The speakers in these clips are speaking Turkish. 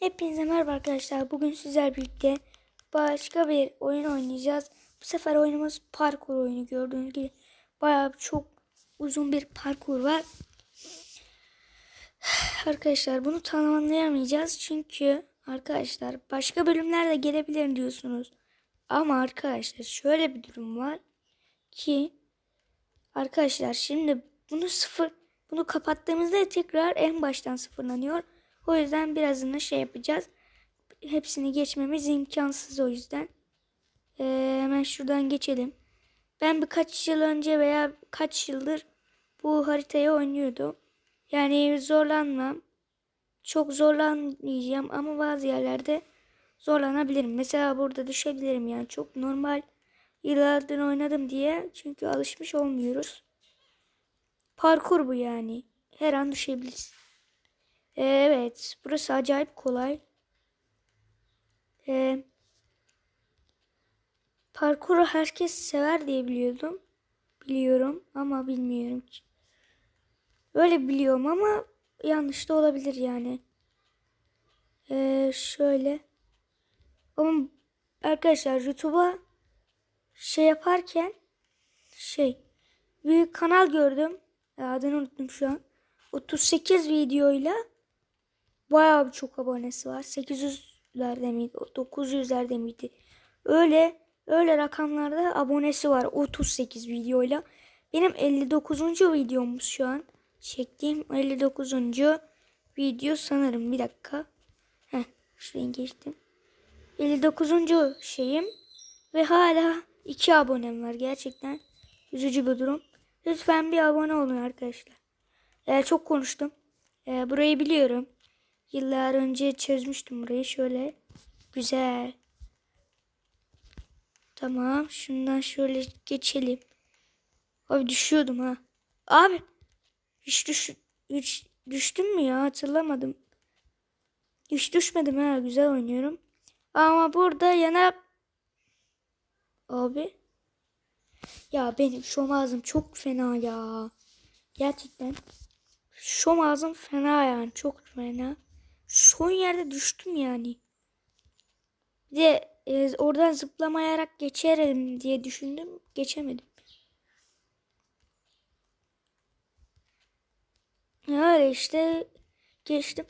Hepinize merhaba arkadaşlar. Bugün sizler birlikte başka bir oyun oynayacağız. Bu sefer oyunumuz parkur oyunu. Gördüğünüz gibi bayağı çok uzun bir parkur var. Arkadaşlar bunu tamamlayamayacağız. Çünkü arkadaşlar başka bölümler de gelebilir diyorsunuz. Ama arkadaşlar şöyle bir durum var ki arkadaşlar şimdi bunu sıfır bunu kapattığımızda tekrar en baştan sıfırlanıyor. O yüzden birazını şey yapacağız. Hepsini geçmemiz imkansız o yüzden. Ee, hemen şuradan geçelim. Ben birkaç yıl önce veya kaç yıldır bu haritayı oynuyordum. Yani zorlanmam. Çok zorlanmayacağım ama bazı yerlerde zorlanabilirim. Mesela burada düşebilirim yani çok normal yıllardır oynadım diye çünkü alışmış olmuyoruz. Parkur bu yani. Her an düşebiliriz. Ee, Evet, burası acayip kolay. Ee, parkuru herkes sever diye biliyordum. Biliyorum ama bilmiyorum ki. Öyle biliyorum ama yanlış da olabilir yani. Ee, şöyle. Ama arkadaşlar YouTube'a şey yaparken şey büyük kanal gördüm. Adını unuttum şu an. 38 videoyla bayağı bir çok abonesi var. 800'lerde miydi? 900'lerde miydi? Öyle öyle rakamlarda abonesi var 38 videoyla. Benim 59. videomuz şu an. Çektiğim 59. video sanırım. Bir dakika. Heh, şuraya geçtim. 59. şeyim ve hala 2 abonem var. Gerçekten üzücü bir durum. Lütfen bir abone olun arkadaşlar. Ee, çok konuştum. Ee, burayı biliyorum. Yıllar önce çözmüştüm burayı. Şöyle. Güzel. Tamam. Şundan şöyle geçelim. Abi düşüyordum ha. Abi. Hiç, düş hiç düştüm mü ya? Hatırlamadım. Hiç düşmedim ha. Güzel oynuyorum. Ama burada yana... Abi. Ya benim şom ağzım çok fena ya. Gerçekten. Şom ağzım fena yani. Çok fena. Son yerde düştüm yani. Bir de e, oradan zıplamayarak geçerim diye düşündüm. Geçemedim. Öyle işte geçtim.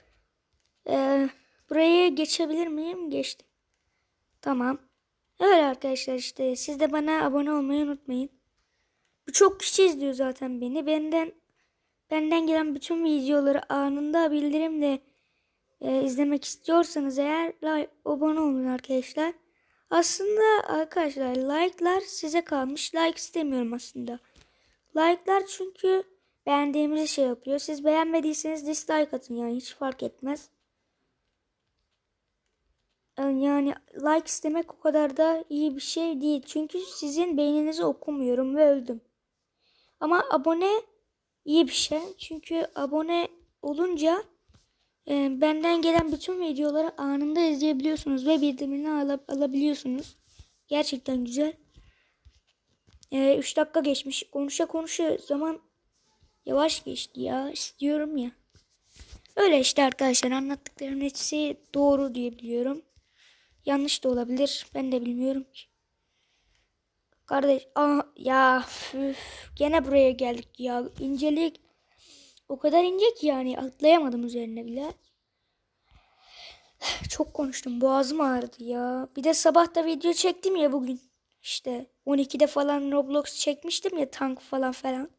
Ee, buraya geçebilir miyim? Geçtim. Tamam. Öyle arkadaşlar işte. Siz de bana abone olmayı unutmayın. Bu çok kişi izliyor zaten beni. Benden benden gelen bütün videoları anında bildirimle e, izlemek istiyorsanız eğer like, abone olun arkadaşlar. Aslında arkadaşlar like'lar size kalmış. Like istemiyorum aslında. Like'lar çünkü beğendiğimizi şey yapıyor. Siz beğenmediyseniz dislike atın yani hiç fark etmez. Yani like istemek o kadar da iyi bir şey değil. Çünkü sizin beyninizi okumuyorum ve öldüm. Ama abone iyi bir şey. Çünkü abone olunca e, benden gelen bütün videoları anında izleyebiliyorsunuz ve bildirimini al alabiliyorsunuz. Gerçekten güzel. 3 e, dakika geçmiş. Konuşa konuşa zaman yavaş geçti ya. İstiyorum ya. Öyle işte arkadaşlar anlattıklarımın hepsi doğru diye biliyorum. Yanlış da olabilir. Ben de bilmiyorum ki. Kardeş ah ya üf, gene buraya geldik ya. İncelik o kadar ince ki yani atlayamadım üzerine bile. Çok konuştum. Boğazım ağrıdı ya. Bir de sabah da video çektim ya bugün. İşte 12'de falan Roblox çekmiştim ya tank falan falan.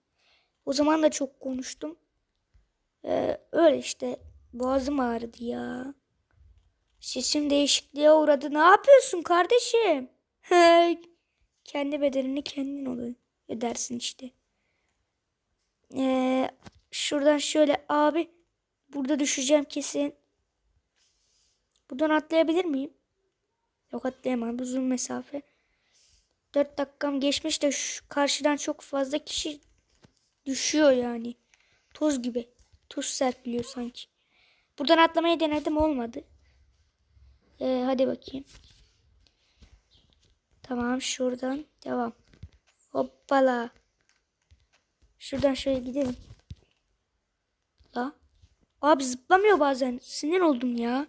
O zaman da çok konuştum. Ee, öyle işte. Boğazım ağrıdı ya. Sesim değişikliğe uğradı. Ne yapıyorsun kardeşim? Kendi bedenini kendin edersin işte. Ee, şuradan şöyle abi burada düşeceğim kesin. Buradan atlayabilir miyim? Yok atlayamam. Uzun mesafe. 4 dakikam geçmiş de şu karşıdan çok fazla kişi düşüyor yani. Toz gibi. Toz serpiliyor sanki. Buradan atlamayı denedim olmadı. Ee, hadi bakayım. Tamam şuradan devam. Hoppala. Şuradan şöyle gidelim. Abi zıplamıyor bazen. Sinir oldum ya.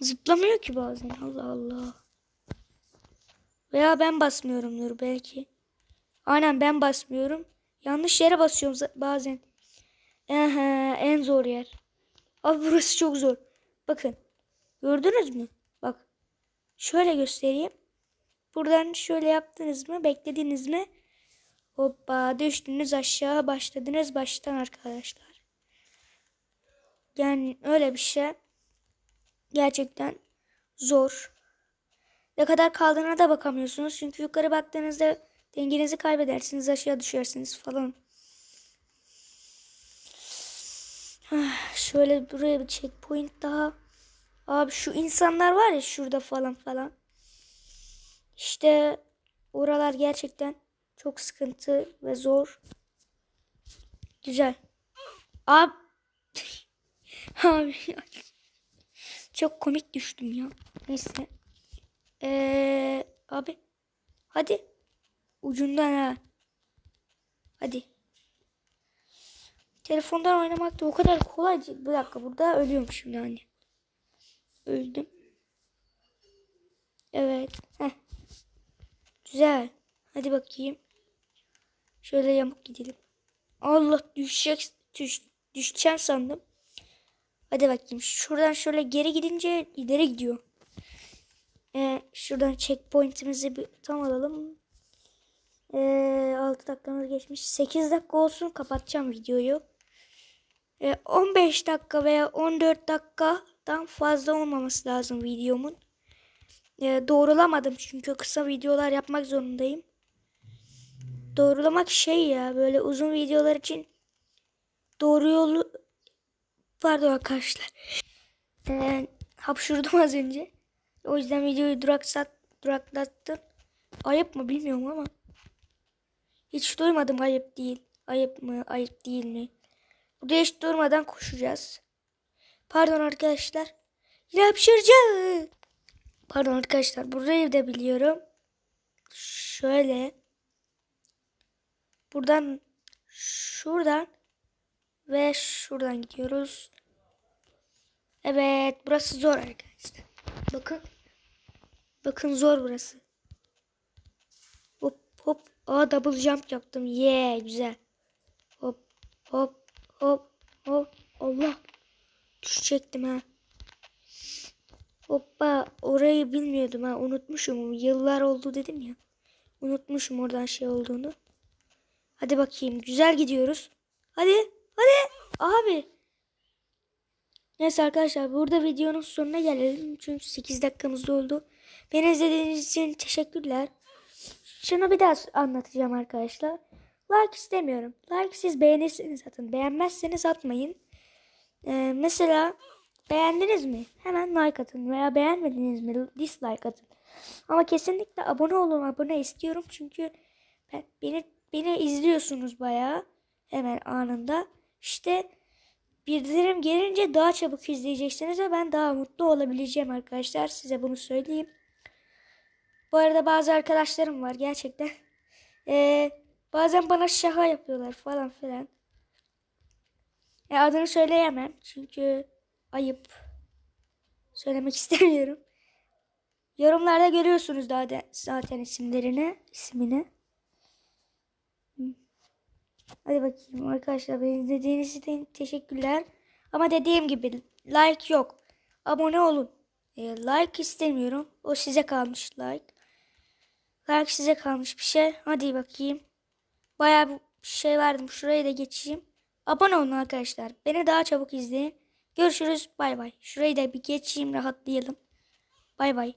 Zıplamıyor ki bazen. Allah Allah. Veya ben basmıyorumdur belki. Aynen ben basmıyorum. Yanlış yere basıyorum bazen. Aha, en zor yer. Abi burası çok zor. Bakın. Gördünüz mü? Bak. Şöyle göstereyim. Buradan şöyle yaptınız mı? Beklediniz mi? Hoppa düştünüz aşağı başladınız baştan arkadaşlar. Yani öyle bir şey. Gerçekten zor. Ne kadar kaldığına da bakamıyorsunuz. Çünkü yukarı baktığınızda dengenizi kaybedersiniz. Aşağı düşersiniz falan. Ah, Şöyle buraya bir checkpoint daha. Abi şu insanlar var ya şurada falan falan. İşte oralar gerçekten çok sıkıntı ve zor. Güzel. Abi. Abi. Çok komik düştüm ya. Neyse. Ee, abi. Hadi. Ucundan ha. Hadi. Telefondan oynamak da o kadar kolay değil. Bir dakika burada ölüyorum şimdi hani. Öldüm. Evet. Heh. Güzel. Hadi bakayım. Şöyle yamuk gidelim. Allah düşecek düş, düşeceğim sandım. Hadi bakayım. Şuradan şöyle geri gidince ileri gidiyor. Ee, şuradan checkpoint'imizi bir tam alalım. Ee, 6 dakikamız geçmiş. 8 dakika olsun kapatacağım videoyu. Ee, 15 dakika veya 14 dakikadan fazla olmaması lazım videomun. Ee, doğrulamadım çünkü kısa videolar yapmak zorundayım. Doğrulamak şey ya böyle uzun videolar için doğru yolu pardon arkadaşlar. Ee, hapşurdum az önce. O yüzden videoyu duraksat, duraklattım. Ayıp mı bilmiyorum ama. Hiç duymadım ayıp değil. Ayıp mı ayıp değil mi? Burada hiç durmadan koşacağız. Pardon arkadaşlar. Yine hapşıracağım. Pardon arkadaşlar burayı da biliyorum. Şöyle. Buradan şuradan ve şuradan gidiyoruz. Evet burası zor arkadaşlar. Bakın. Bakın zor burası. Hop hop. Aa double jump yaptım. Yeah güzel. Hop hop hop hop. Allah. Düşecektim ha. Hoppa orayı bilmiyordum ha unutmuşum yıllar oldu dedim ya. Unutmuşum oradan şey olduğunu. Hadi bakayım güzel gidiyoruz. Hadi hadi abi. Neyse arkadaşlar burada videonun sonuna gelelim. Çünkü 8 dakikamız doldu. Beni izlediğiniz için teşekkürler. Şunu bir daha anlatacağım arkadaşlar. Like istemiyorum. Like siz beğenirseniz atın. Beğenmezseniz atmayın. Ee, mesela beğendiniz mi? Hemen like atın. Veya beğenmediniz mi? Dislike atın. Ama kesinlikle abone olun. Abone istiyorum. Çünkü ben, beni, beni izliyorsunuz bayağı. Hemen anında. İşte bildirim gelince daha çabuk izleyeceksiniz ve ben daha mutlu olabileceğim arkadaşlar. Size bunu söyleyeyim. Bu arada bazı arkadaşlarım var gerçekten. Ee, bazen bana şaka yapıyorlar falan filan. E, adını söyleyemem çünkü ayıp. Söylemek istemiyorum. Yorumlarda görüyorsunuz zaten isimlerini, ismini. Hadi bakayım arkadaşlar beni izlediğiniz için teşekkürler. Ama dediğim gibi like yok. Abone olun. E, like istemiyorum. O size kalmış like. Like size kalmış bir şey. Hadi bakayım. Bayağı bir şey verdim. Şuraya da geçeyim. Abone olun arkadaşlar. Beni daha çabuk izleyin. Görüşürüz. Bay bay. Şurayı da bir geçeyim rahatlayalım. Bay bay.